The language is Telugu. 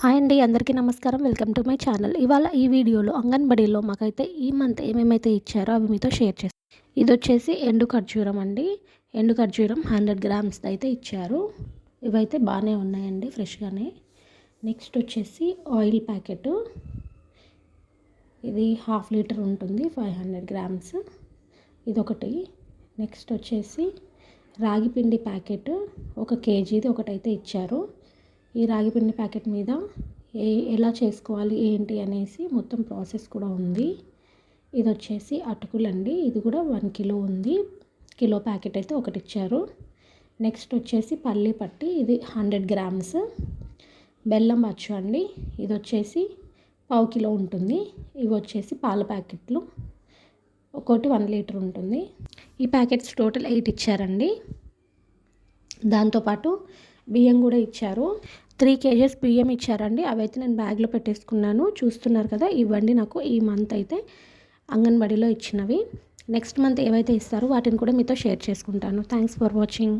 హాయ్ అండి అందరికీ నమస్కారం. Welcome to my channel. ఇవాళ ఈ వీడియోలో అంగన్బడిలో మాకైతే ఈ మంత్ ఏమేమైతే ఇచ్చారో అవి మీతో షేర్ చేస్తాను ఇది వచ్చేసి ఎండు ఖర్జూరం అండి. ఎండు ఖర్జూరం హండ్రెడ్ గ్రామ్స్ అయితే ఇచ్చారు. ఇవైతే బాగానే ఉన్నాయండి ఫ్రెష్గానే. నెక్స్ట్ వచ్చేసి ఆయిల్ ప్యాకెట్. ఇది హాఫ్ లీటర్ ఉంటుంది ఫైవ్ హండ్రెడ్ గ్రామ్స్. ఇదొకటి. నెక్స్ట్ వచ్చేసి రాగి పిండి ప్యాకెట్ ఒక కేజీది ఒకటైతే ఇచ్చారు. ఈ రాగి పిండి ప్యాకెట్ మీద ఏ ఎలా చేసుకోవాలి ఏంటి అనేసి మొత్తం ప్రాసెస్ కూడా ఉంది. ఇది వచ్చేసి అటుకులండి. ఇది కూడా వన్ కిలో ఉంది. కిలో ప్యాకెట్ అయితే ఒకటి ఇచ్చారు. నెక్స్ట్ వచ్చేసి పల్లి పట్టి. ఇది హండ్రెడ్ గ్రామ్స్. బెల్లం అచ్చు అండి. ఇది వచ్చేసి పావు కిలో ఉంటుంది. ఇవి వచ్చేసి పాల ప్యాకెట్లు. ఒక్కోటి వన్ లీటర్ ఉంటుంది. ఈ ప్యాకెట్స్ టోటల్ ఎయిట్ ఇచ్చారండి. దాంతోపాటు బియ్యం కూడా ఇచ్చారు. త్రీ కేజెస్ బియ్యం ఇచ్చారండి. అవైతే నేను బ్యాగ్లో పెట్టేసుకున్నాను. చూస్తున్నారు కదా ఇవ్వండి నాకు. ఈ మంత్ అయితే అంగన్వాడీలో ఇచ్చినవి. నెక్స్ట్ మంత్ ఏవైతే ఇస్తారో వాటిని కూడా మీతో షేర్ చేసుకుంటాను. Thanks for watching.